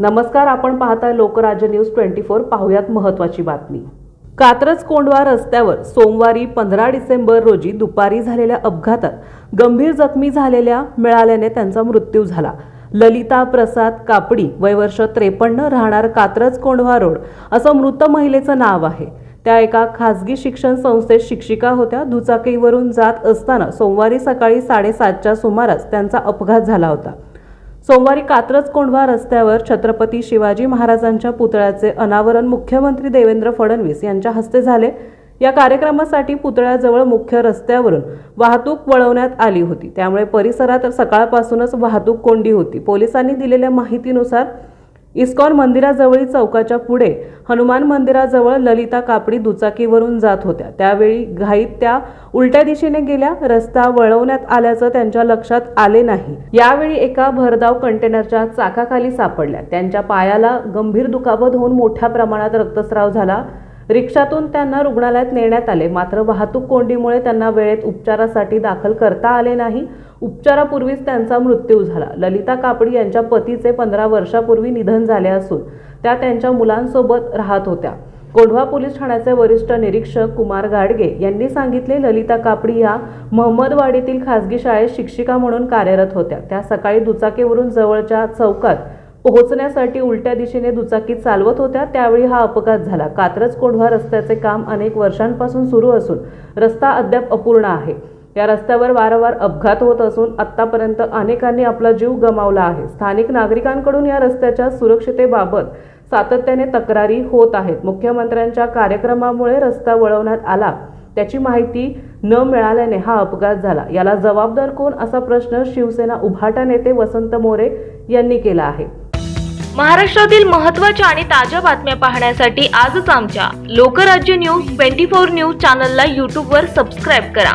नमस्कार आपण पाहताय लोकराज्य न्यूज ट्वेंटी फोर. पाहुयात महत्वाची बातमी. कात्रज कोंडवा रस्त्यावर सोमवारी पंधरा डिसेंबर रोजी दुपारी झालेल्या अपघातात गंभीर जखमी झालेल्या मिळाल्याने त्यांचा मृत्यू झाला. ललिता प्रसाद कापडी वय वर्ष त्रेपन्न राहणार कात्रज कोंढवा रोड असं मृत महिलेचं नाव आहे. त्या एका खासगी शिक्षण संस्थेत शिक्षिका होत्या. दुचाकीवरून जात असताना सोमवारी सकाळी साडेसातच्या सुमारास त्यांचा अपघात झाला होता. सोमवारी कात्रज कोंढवा रस्त्यावर छत्रपती शिवाजी महाराजांच्या पुतळ्याचे अनावरण मुख्यमंत्री देवेंद्र फडणवीस यांच्या हस्ते झाले. या कार्यक्रमासाठी पुतळ्याजवळ मुख्य रस्त्यावरून वाहतूक वळवण्यात आली होती. त्यामुळे परिसरात सकाळपासूनच वाहतूक कोंडी होती. पोलिसांनी दिलेल्या माहितीनुसार इस्कॉन मंदिराजवळील चौकाच्या पुढे हनुमान मंदिराजवळ ललिता कापडी दुचाकीवरून जात होत्या. त्यावेळी घाईत त्या उलट्या दिशेने गेल्या. रस्ता वळवण्यात आल्याचं त्यांच्या लक्षात आले नाही. यावेळी एका भरधाव कंटेनरच्या चाकाखाली सापडल्या. त्यांच्या पायाला गंभीर दुखापत होऊन मोठ्या प्रमाणात रक्तस्राव झाला. रिक्षातून त्यांना रुग्णालयात नेण्यात आले. मात्र वाहतूक कोंडीमुळे त्यांना वेळेत उपचारासाठी दाखल करता आले नाही. उपचारापूर्वीच त्यांचा मृत्यू झाला. ललिता कापडी यांच्या पतीचे पंधरा वर्षापूर्वी निधन झाले असून त्या त्यांच्या मुलांसोबत राहत होत्या. कोंढवा पोलीस ठाण्याचे वरिष्ठ निरीक्षक कुमार गाडगे यांनी सांगितले ललिता कापडी या महम्मदवाडीतील खासगी शाळेत शिक्षिका म्हणून कार्यरत होत्या. त्या सकाळी दुचाकीवरून जवळच्या चौकात पोहोचण्यासाठी उलट्या दिशेने दुचाकी चालवत होत्या. त्यावेळी हा अपघात झाला. कात्रज कोंढवा रस्त्याचे काम अनेक वर्षांपासून सुरू असून रस्ता अद्याप अपूर्ण आहे. या रस्त्यावर वारंवार अपघात होत असून आतापर्यंत अनेकांनी आपला जीव गमावला आहे. स्थानिक नागरिकांकडून या रस्त्याच्या सुरक्षितेबाबत सातत्याने तक्रारी होत आहेत. मुख्यमंत्र्यांच्या कार्यक्रमामुळे रस्ता वळवण्यात आला. त्याची माहिती न मिळाल्याने हा अपघात झाला. याला जबाबदार कोण असा प्रश्न शिवसेना उभाटा नेते वसंत मोरे यांनी केला आहे. महाराष्ट्रातील महत्त्वाच्या आणि ताज्या बातम्या पाहण्यासाठी आजच आमच्या Lokrajya news twenty four news चॅनलला यूट्यूबवर सबस्क्राईब करा.